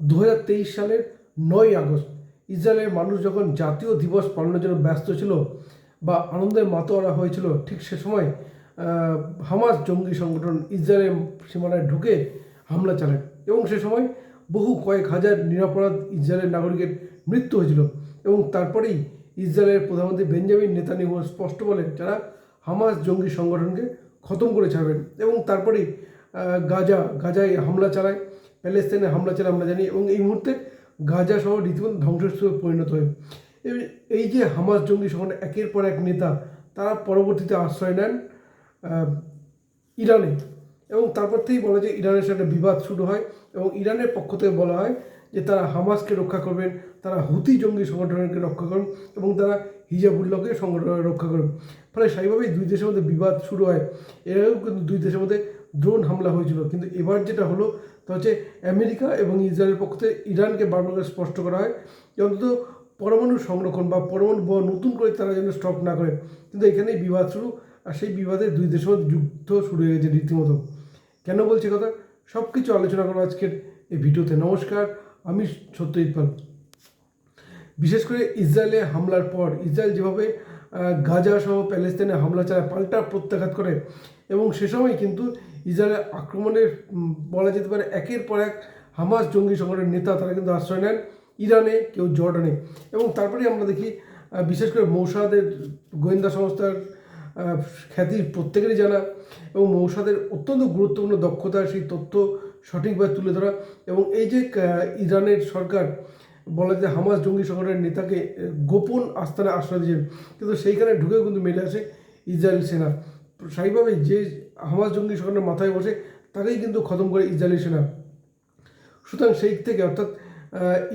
দু হাজার তেইশ সালের নয় আগস্ট ইসরায়েলের মানুষ যখন জাতীয় দিবস পালনের জন্য ব্যস্ত ছিল বা আনন্দে মাতোয়ারা হয়েছিল, ঠিক সে সময় হামাস জঙ্গি সংগঠন ইসরায়েলের সীমানায় ঢুকে হামলা চালায় এবং সে সময় বহু কয়েক হাজার নিরাপরাধ ইসরায়েলের নাগরিকের মৃত্যু হয়েছিল এবং তারপরেই ইসরায়েলের প্রধানমন্ত্রী বেঞ্জামিন নেতানিয়াহু স্পষ্ট বলেন যারা হামাস জঙ্গি সংগঠনকে খতম করে ছাড়বেন এবং তারপরেই গাজা, গাজায় হামলা চালায় প্যালেস্তাইনে হামলা চালায় আমরা জানি এবং এই মুহূর্তে গাজা সহ রীতিমতো ধ্বংসস্তূপে পরিণত হয় এই- যে হামাস জঙ্গি সংগঠন একের পর এক নেতা, তারা পরবর্তীতে আশ্রয় নেন ইরানে। এবং তারপর থেকেই বলা যায় ইরানের সাথে বিবাদ শুরু হয় এবং ইরানের পক্ষ থেকে বলা হয় যে তারা হামাসকে রক্ষা করবেন, তারা হুতি জঙ্গি সংগঠনকে রক্ষা করবেন এবং তারা হিজাবুল্লাহকে সংগঠন রক্ষা করবেন ফলে স্বাভাবিকভাবেই দুই দেশের মধ্যে বিবাদ শুরু হয়। আগেও কিন্তু দুই দেশের মধ্যে ড্রোন হামলা হয়েছিল। কিন্তু এবার যেটা হলো, তা হচ্ছে আমেরিকা এবং ইসরায়েলের পক্ষ ইরানকে বারবার স্পষ্ট করা হয় অন্তত পরমাণু সংরক্ষণ বা পরমাণু বোমা নতুন করে তারা যেন স্টপ না করে। কিন্তু এখানেই বিবাদ শুরু, আর সেই বিবাদে দুই দেশের মধ্যে যুদ্ধ শুরু হয়ে গেছে রীতিমতো। কেন বলছি কথা? সব কিছু আলোচনা করব আজকের এই ভিডিওতে। নমস্কার, আমি সত্যজিৎ পাল। বিশেষ করে ইসরায়েলে হামলার পর, ইসরায়েল যেভাবে গাজা সহ প্যালেস্তাইনে হামলা চালায় পাল্টা প্রত্যাঘাত করে। এবং সে সময় কিন্তু ইসরায়েলের আক্রমণের বলা যেতে পারে একের পর এক হামাস জঙ্গি সংগঠনের নেতা তারা কিন্তু আশ্রয় নেন ইরানে, কেউ জর্ডানে। এবং তারপরে আমরা দেখি বিশেষ করে মৌসাদের গোয়েন্দা সংস্থার খ্যাতি প্রত্যেকেরই জানা। এবং মৌসাদের অত্যন্ত গুরুত্বপূর্ণ দক্ষতা সেই তথ্য সঠিকভাবে তুলে ধরা। এবং এই যে ইরানের সরকার বলা যে হামাস জঙ্গি সংগঠনের নেতাকে গোপন আস্থানে আশ্রয় দিয়েছেন। কিন্তু সেইখানে ঢুকেও কিন্তু মেলে আসে ইসরায়েল সেনা। স্বাভাবিকভাবে যে হামাস জঙ্গি সংগঠনের মাথায় বসে, তাকেই কিন্তু খতম করে ইসরায়েলি সেনা। সুতরাং সেই থেকে অর্থাৎ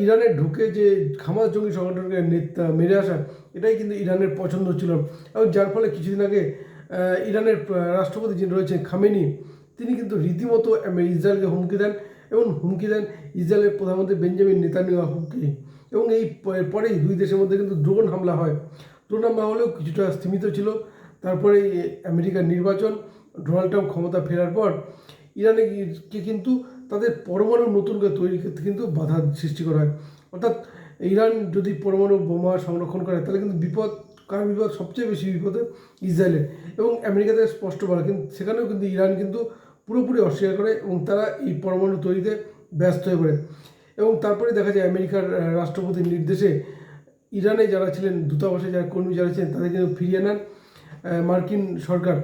ইরানে ঢুকে যে হামাস জঙ্গি সংগঠনকে নেতা মেরে আসা, এটাই কিন্তু ইরানের পছন্দ ছিল। এবং যার ফলে কিছুদিন আগে ইরানের রাষ্ট্রপতি যিনি রয়েছেন খামেনি, তিনি কিন্তু রীতিমতো ইসরায়েলকে হুমকি দেন। এবং হুমকি দেন ইসরায়েলের প্রধানমন্ত্রী বেঞ্জামিন নেতানিয়াহুকে। এবং এই পরেই দুই দেশের মধ্যে কিন্তু ড্রোন হামলা হয়। ড্রোন হামলা হলেও কিছুটা স্থিমিত ছিল। তারপরে আমেরিকার নির্বাচন, ডোনাল্ড ট্রাম্প ক্ষমতা ফেরার পর ইরানে কে কিন্তু তাদের পরমাণু নতুন করে তৈরি করতে কিন্তু বাধা সৃষ্টি করা হয়। অর্থাৎ ইরান যদি পরমাণু বোমা সংরক্ষণ করে, তাহলে কিন্তু বিপদ, কার বিপদ? সবচেয়ে বেশি বিপদে ইসরায়েলের। এবং আমেরিকাতে স্পষ্ট বলা কিন্তু, সেখানেও কিন্তু ইরান কিন্তু পুরোপুরি অস্বীকার করে এবং তারা এই পরমাণু তৈরিতে ব্যস্ত হয়ে পড়ে। এবং তারপরে দেখা যায় আমেরিকার রাষ্ট্রপতির নির্দেশে ইরানে যারা ছিলেন, দূতাবাসে যারা কর্মী যারা ছিলেন, তাদের কিন্তু ফিরিয়ে নেন মার্কিন সরকার।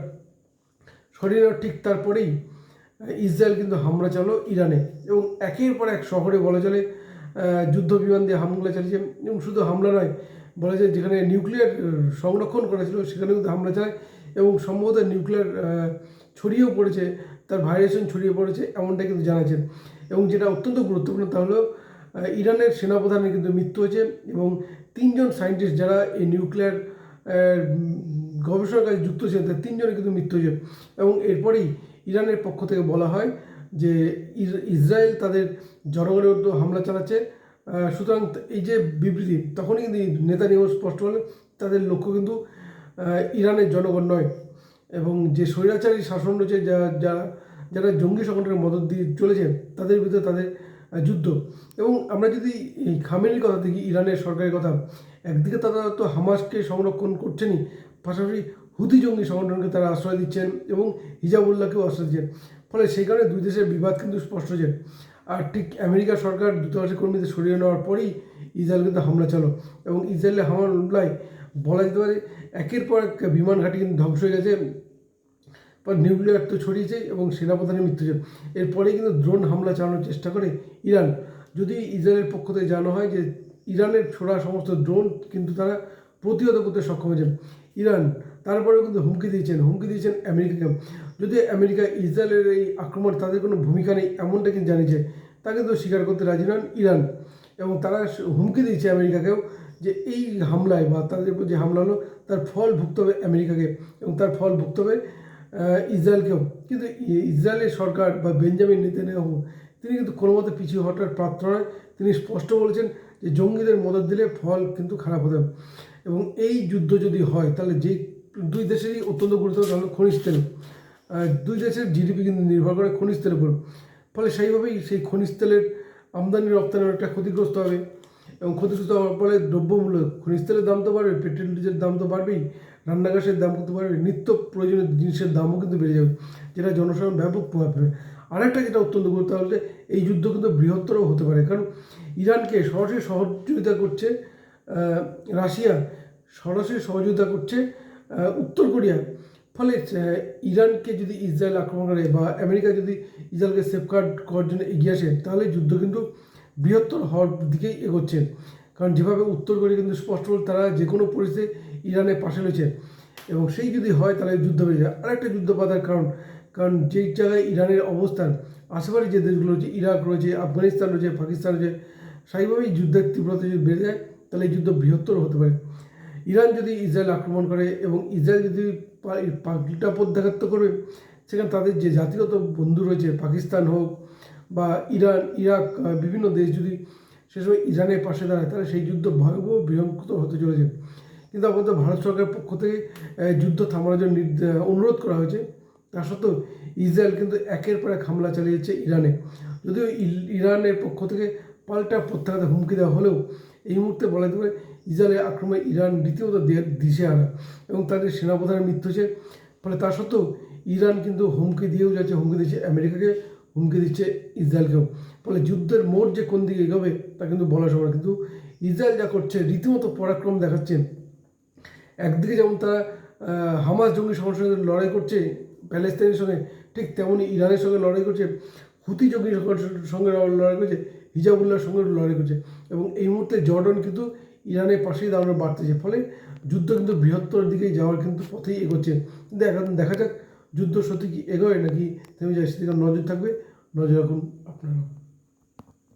সরিয়ে ঠিক তারপরেই ইসরায়েল কিন্তু হামলা চালো ইরানে। এবং একের পর এক শহরে বলা চলে যুদ্ধ বিমান দিয়ে হামলা চালিয়েছে। এবং শুধু হামলা নয়, বলা যায় যেখানে নিউক্লিয়ার সংরক্ষণ করা ছিল সেখানে কিন্তু হামলা চালায়। এবং সম্ভবত নিউক্লিয়ার ছড়িয়েও পড়েছে তার ভাইরেশন ছড়িয়ে পড়েছে এমনটা কিন্তু জানাচ্ছেন। এবং যেটা অত্যন্ত গুরুত্বপূর্ণ তা হলো ইরানের সেনাপ্রধানের কিন্তু মৃত্যু হয়েছে এবং তিনজন সায়েন্টিস্ট যারা এই নিউক্লিয়ার গবেষণার কাজে যুক্ত ছিলেন তার তিনজনের কিন্তু মৃত্যু হয়েছে। এবং এরপরেই ইরানের পক্ষ থেকে বলা হয় যে ইসরায়েল তাদের জনগণের উপর হামলা চালাচ্ছে। সুতরাং এই যে বিবৃতি, তখনই কিন্তু নেতানিয়াহু স্পষ্ট বলেন, তাদের লক্ষ্য কিন্তু ইরানের জনগণ নয়। এবং যে স্বৈরাচারী শাসন রয়েছে, যা যারা যারা জঙ্গি সংগঠনের মদত দিয়ে চলেছে, তাদের বিরুদ্ধে তাদের যুদ্ধ। এবং আমরা যদি এই খামেনির কথা দেখি, ইরানের সরকারের কথা, একদিকে তারা তো হামাসকে সংরক্ষণ করছেনই, পাশাপাশি হুতি জঙ্গি সংগঠনকে তারা আশ্রয় দিচ্ছেন এবং হিজাবুল্লাহকেও আশ্রয় দিচ্ছেন। ফলে সেই কারণে দুই দেশের বিবাদ কিন্তু স্পষ্ট হচ্ছে আর ঠিক আমেরিকা সরকার দূতাবাসের কর্মীদের সরিয়ে নেওয়ার পরেই ইসরায়েল কিন্তু হামলা চালো এবং ইসরায়েলের হামলায় বলা যেতে পারে, একের পর এক বিমান ঘাঁটি কিন্তু ধ্বংস হয়ে গেছে। পর নিউক্লিয়ার তো ছড়িয়েছে এবং সেনাপ্রধানের মৃত্যু হয়েছে। এরপরে কিন্তু ড্রোন হামলা চালানোর চেষ্টা করে ইরান। যদি ইসরায়েলের পক্ষ থেকে জানা হয় যে ইরানের ছোড়া সমস্ত ড্রোন কিন্তু তারা প্রতিহত করতে সক্ষম হয়েছে। ইরান তারপরেও কিন্তু হুমকি দিয়েছেন হুমকি দিয়েছেন আমেরিকাকে। যদি আমেরিকা ইসরায়েলের এই আক্রমণ তাদের কোনো ভূমিকা নেই এমনটা কিন্তু জানিয়েছে, তা কিন্তু স্বীকার করতে রাজি নন ইরান। এবং তারা হুমকি দিয়েছে আমেরিকাকেও যে এই হামলায় বা তাদের উপর যে হামলা হলো, তার ফল ভুগতে হবে আমেরিকাকে এবং তার ফল ভুগতে হবে ইসরায়েলকেও। কিন্তু ইসরায়েলের সরকার বা বেঞ্জামিন নেতানিয়াহু, তিনি কিন্তু কোনো মতে পিছিয়ে পাত্র নয়। তিনি স্পষ্ট বলেছেন যে জঙ্গিদের মদত দিলে ফল কিন্তু খারাপ হতে এবং এই যুদ্ধ যদি হয়, তাহলে যে দুই দেশেরই অত্যন্ত গুরুত্বপূর্ণ হলো খনিজ তেল। দুই দেশের জিডিপি কিন্তু নির্ভর করে খনিজ তেলের উপর। ফলে সেইভাবেই সেই খনিজ তেলের আমদানি রপ্তানি অনেকটা ক্ষতিগ্রস্ত হবে। এবং ক্ষতিগ্রস্ত হওয়ার ফলে দ্রব্যমূল্য, খনিজ তেলের দাম তো বাড়বে, পেট্রোল, ডিজেলের দাম তো বাড়বেই রান্না গ্যাসের দাম কিন্তু বাড়বে, নিত্য প্রয়োজনীয় জিনিসের দামও কিন্তু বেড়ে যাবে, যেটা জনসাধারণ ব্যাপক প্রভাব ফেলবে। আরেকটা যেটা অত্যন্ত গুরুত্ব হচ্ছে এই যুদ্ধ কিন্তু বৃহত্তরও হতে পারে, কারণ ইরানকে সরাসরি সহযোগিতা করছে রাশিয়া সরাসরি সহযোগিতা করছে উত্তর কোরিয়া। ফলে ইরানকে যদি ইসরায়েল আক্রমণ করে বা আমেরিকা যদি ইসরায়েলকে সেফগার্ড করার জন্য এগিয়ে আসে, তাহলে যুদ্ধ কিন্তু বৃহত্তর হওয়ার দিকেই এগোচ্ছে কারণ যেভাবে উত্তর কোরিয়া কিন্তু স্পষ্ট তারা যে কোনো পরিস্থিতি ইরানের পাশে রয়েছে। এবং সেই যদি হয়, তাহলে যুদ্ধ বেড়ে যায় আরেকটা যুদ্ধ বাধার কারণ কারণ যেই জায়গায় ইরানের অবস্থান আশেপাশে যে দেশগুলো রয়েছে, ইরাক রয়েছে, আফগানিস্তান রয়েছে, পাকিস্তান রয়েছে, স্বাভাবিকভাবেই যুদ্ধের তীব্রতা যদি বেড়ে যায়, তাহলে এই যুদ্ধ বৃহত্তর হতে পারে। ইরান যদি ইসরায়েল আক্রমণ করে এবং ইসরায়েল যদি পাল্টা দেখাত্ব করবে, সেখানে তাদের যে জাতিগত বন্ধু রয়েছে, পাকিস্তান হোক বা ইরান, ইরাক বিভিন্ন দেশ যদি সে সময় ইরানের পাশে দাঁড়ায়, তাহলে সেই যুদ্ধ ভয়াবহ বৃহৎ হতে চলেছে। কিন্তু আমাদের ভারত সরকারের পক্ষ থেকে যুদ্ধ থামানোর জন্য অনুরোধ করা হয়েছে। তা সত্ত্বেও ইসরায়েল কিন্তু একের পর এক হামলা চালিয়েছে ইরানে। যদিও ইরানের পক্ষ থেকে পাল্টা প্রত্যাঘাত হুমকি দেওয়া হলেও এই মুহূর্তে বলা যেতে পারে ইসরায়েলের আক্রমণে ইরান রীতিমত দিশে আনা এবং তাদের সেনাপ্রধানের মৃত্যু হয়েছে। ফলে তা সত্ত্বেও ইরান কিন্তু হুমকি দিয়েও যাচ্ছে, হুমকি দিয়েছে আমেরিকাকে। হুমকি দিচ্ছে ইসরায়েলকেও। ফলে যুদ্ধের মোড় যে কোন দিকে এগোবে, তা কিন্তু বলা না। কিন্তু ইসরায়েল যা করছে, রীতিমতো পরাক্রম দেখাচ্ছে একদিকে যেমন তারা হামাস জঙ্গি সঙ্গে লড়াই করছে, প্যালেস্তাইনের সঙ্গে, ঠিক তেমনই ইরানের সঙ্গে লড়াই করছে, হুতি জঙ্গি সঙ্গে লড়াই করছে, হিজাবুল্লাহর সঙ্গে লড়াই করছে। এবং এই মুহূর্তে জর্ডন কিন্তু ইরানের পাশেই দাঁড়ানো বাড়তেছে। ফলে যুদ্ধ কিন্তু বৃহত্তর দিকেই যাওয়ার কিন্তু পথেই এগোচ্ছে। কিন্তু এখন দেখা যাক, যুদ্ধ সত্যি কি এগোয় নাকি থেমে যায়, সেদিকে নজর থাকবে। নজর রাখুন আপনারা